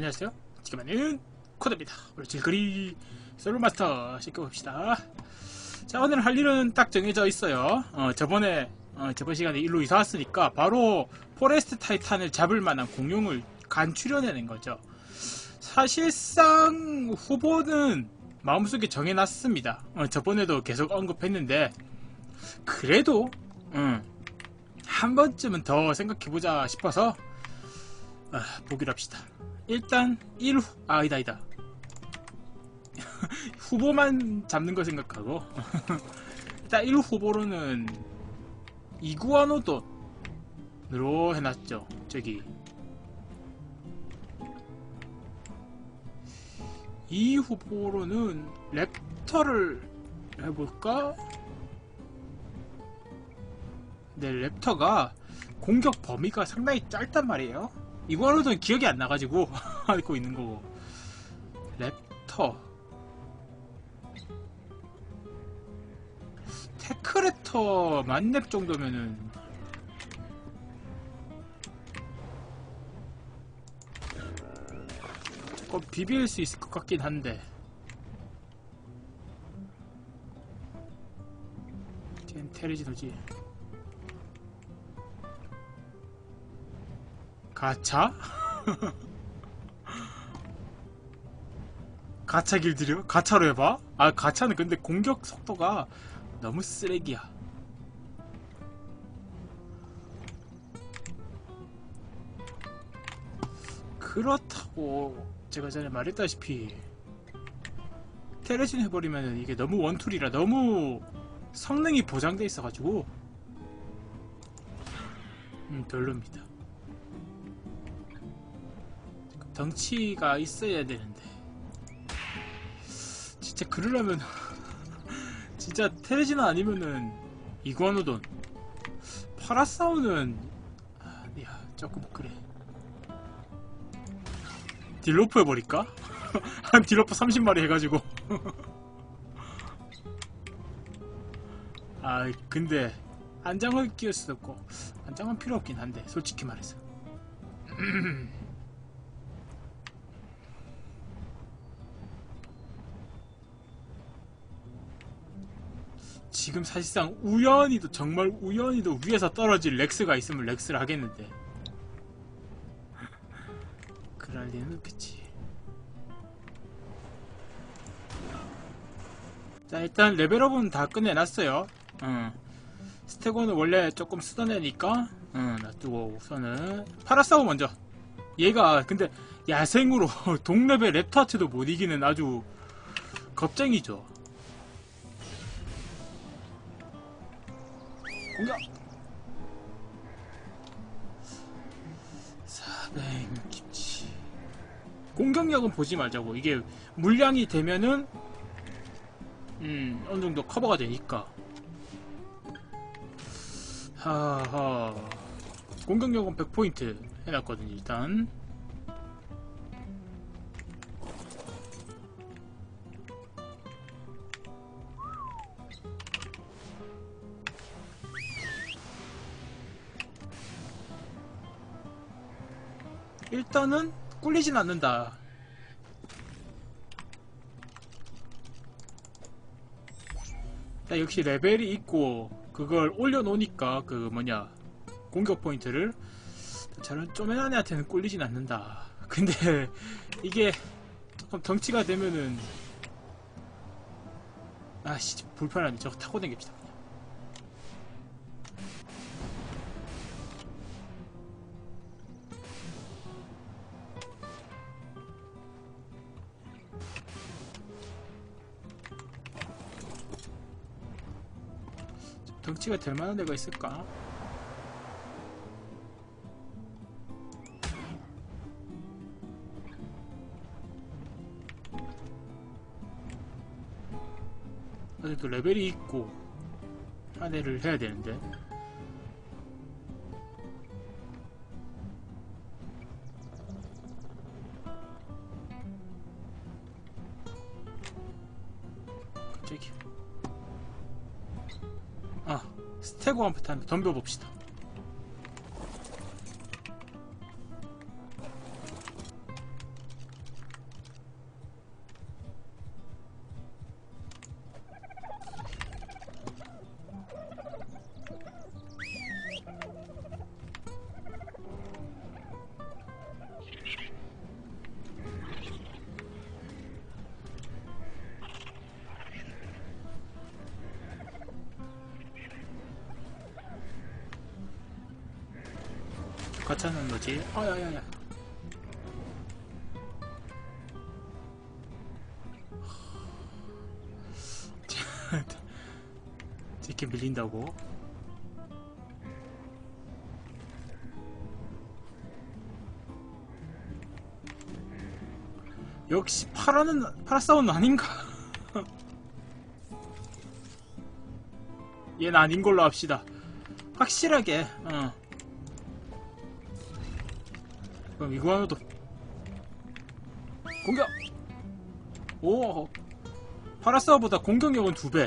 안녕하세요. 지금은 코드입니다. 오늘 질거리 솔로마스터 시켜봅시다. 자, 오늘 할 일은 딱 정해져 있어요. 어, 저번에, 어, 저번 시간에 일로 이사 왔으니까 바로 포레스트 타이탄을 잡을 만한 공룡을 간추려내는 거죠. 사실상 후보는 마음속에 정해놨습니다. 어, 저번에도 계속 언급했는데, 그래도, 음, 한 번쯤은 더 생각해보자 싶어서, 아, 보기로 합시다. 일단 1후 아 아니다 아니다. 후보만 잡는 거 생각하고. 일단 1 후보로는 이구아노돈으로 해놨죠 저기. 2 후보로는 랩터를 해볼까? 네 랩터가 공격 범위가 상당히 짧단 말이에요 이거로는 기억이 안 나가지고 하고 있는 거고. 랩터. 테크랩터 만렙 정도면은. 조금 비빌 수 있을 것 같긴 한데. 쟨 테레지노지 가차? 가차 길들여? 가차로 해봐? 아 가차는 근데 공격 속도가 너무 쓰레기야 그렇다고 제가 전에 말했다시피 테레진 해버리면 이게 너무 원툴이라 너무 성능이 보장돼 있어가지고 음 별로입니다 덩치가 있어야 되는데. 진짜 그러려면 진짜 테레지나 아니면은 이구아노돈 파라사우는 아니야 조금 그래. 딜로프 해버릴까? 한 딜로프 30마리 해가지고. 아 근데 안장을 끼울 수도 없고 안장은 필요 없긴 한데 솔직히 말해서 지금 사실상 우연히도 정말 우연히도 위에서 떨어질 렉스가 있으면 렉스를 하겠는데. 그럴 리는 없겠지. 자 일단 레벨업은 다 끝내놨어요. 어. 스테고는 원래 조금 쓰던 애니까 어, 놔두고 우선은 파라사우 먼저. 얘가 근데 야생으로 동레벨 랩타트도 못 이기는 아주 겁쟁이죠 공격! 460치. 공격력은 보지 말자고. 이게 물량이 되면은 음 어느정도 커버가 되니까. 하하. 공격력은 100포인트 해놨거든요 일단 일단은 꿀리진 않는다. 야, 역시 레벨이 있고 그걸 올려놓으니까 그 뭐냐 공격 포인트를 저런 쪼맨한 애한테는 꿀리진 않는다. 근데 이게 조금 덩치가 되면은 아씨 불편하네. 저거 타고 다닙시다. 덩치가 될 만한 데가 있을까? 아직도 레벨이 있고 한 애를 해야 되는데 스테고 한번 한번 덤벼봅시다 하는 거지? 아야야야. 이렇게 밀린다고? 역시 파라는 파라사운드 아닌가? 얘는 아닌 걸로 합시다. 확실하게. 어. 그럼 이거와도 공격. 오. 파라사보다 공격력은 두 배.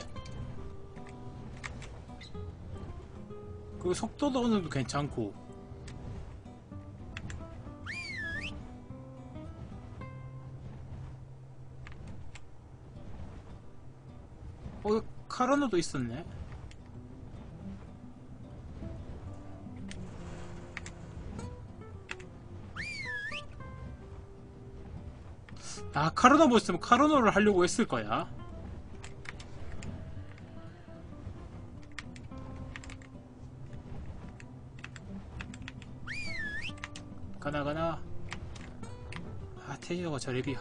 그 속도도 어느 정도 괜찮고. 어, 카르노도 있었네. 아, 카르노 보였으면 카르노를 하려고 했을 거야. 가나, 가나. 아, 테지노가 저 랩이야.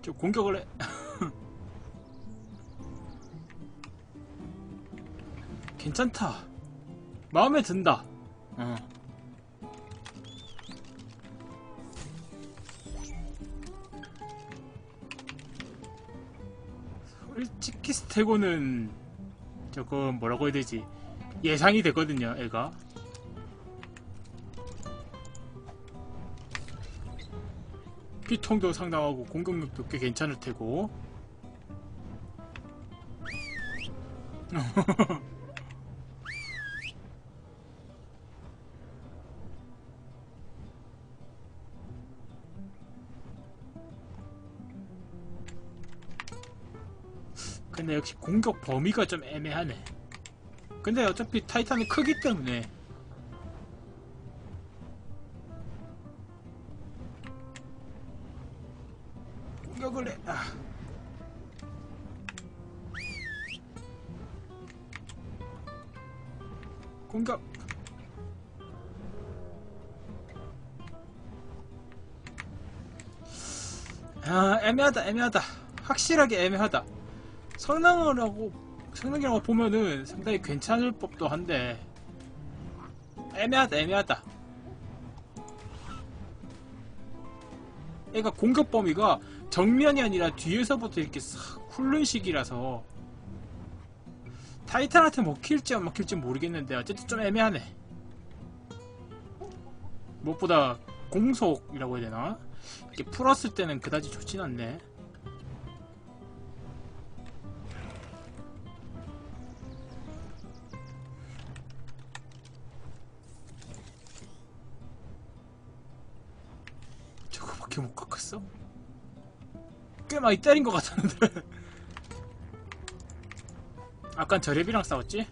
좀 공격을 해. 괜찮다. 마음에 든다. 어. 솔직히 스테고는 조금 뭐라고 해야 되지? 예상이 되거든요, 애가. 피통도 상당하고 공격력도 꽤 괜찮을 테고. 근데 역시 공격 범위가 좀 애매하네. 근데 어차피 타이탄은 크기 때문에 공격을 해. 아. 공격. 아, 애매하다, 애매하다. 확실하게 애매하다. 성능이라고, 성능이라고 보면은 상당히 괜찮을 법도 한데, 애매하다, 애매하다. 얘가 공격 범위가 정면이 아니라 뒤에서부터 이렇게 싹 훑는 식이라서 타이탄한테 먹힐지 안 먹힐지 모르겠는데 어쨌든 좀 애매하네 무엇보다 공속이라고 해야 되나? 이렇게 풀었을 때는 그다지 좋진 않네 저거밖에 못 깎았어? 꽤 많이 때린 것 같았는데 아깐 저랩이랑 싸웠지?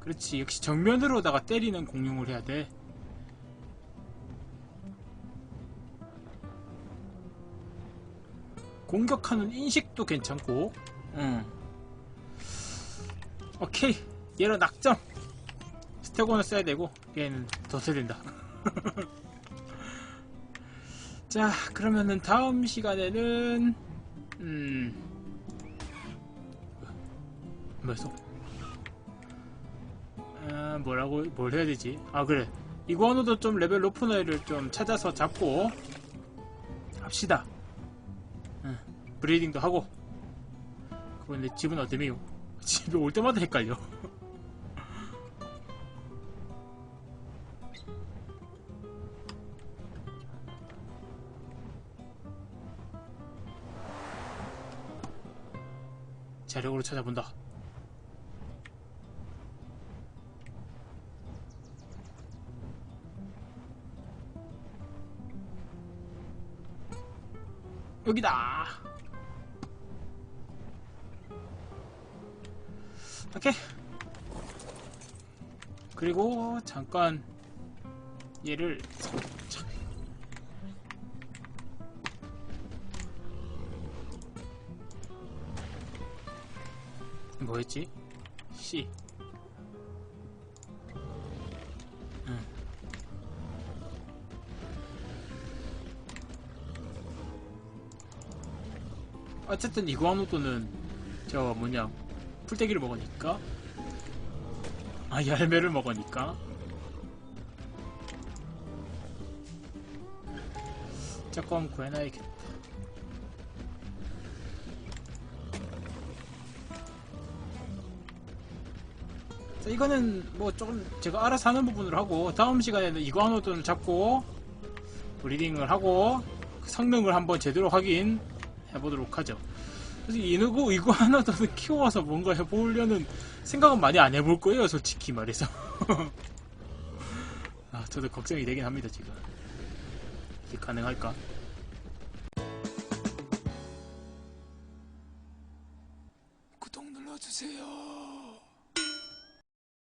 그렇지 역시 정면으로다가 때리는 공룡을 해야 돼 공격하는 인식도 괜찮고 응. 오케이 얘로 낙점 스테고는 써야 되고 얘는 더 써야 된다 자 그러면은 다음 시간에는 음 뭐였어? 아 뭐라고 뭘 해야 되지? 아 그래 이거노도 좀 레벨 높은 애를 좀 찾아서 잡고 합시다. 응, 브리딩도 하고. 그런데 집은 어디미요? 집에 올 때마다 헷갈려. 자력으로 찾아본다. 여기다. 오케이. 그리고 잠깐 얘를 뭐였지? C. 응. 어쨌든 이구아노도는 저 뭐냐 풀떼기를 먹으니까 아 열매를 먹으니까 조금 구해놔야겠다 이거는 뭐 조금 제가 알아서 하는 부분으로 하고 다음 시간에는 이구아노도를 잡고 브리딩을 하고 그 성능을 한번 제대로 확인 해 보도록 하죠. 그래서 이누구 이구아노도는 키워서 뭔가 해보려는 생각은 많이 안 해볼 거예요, 솔직히 말해서. 아, 저도 걱정이 되긴 합니다, 지금. 이게 가능할까?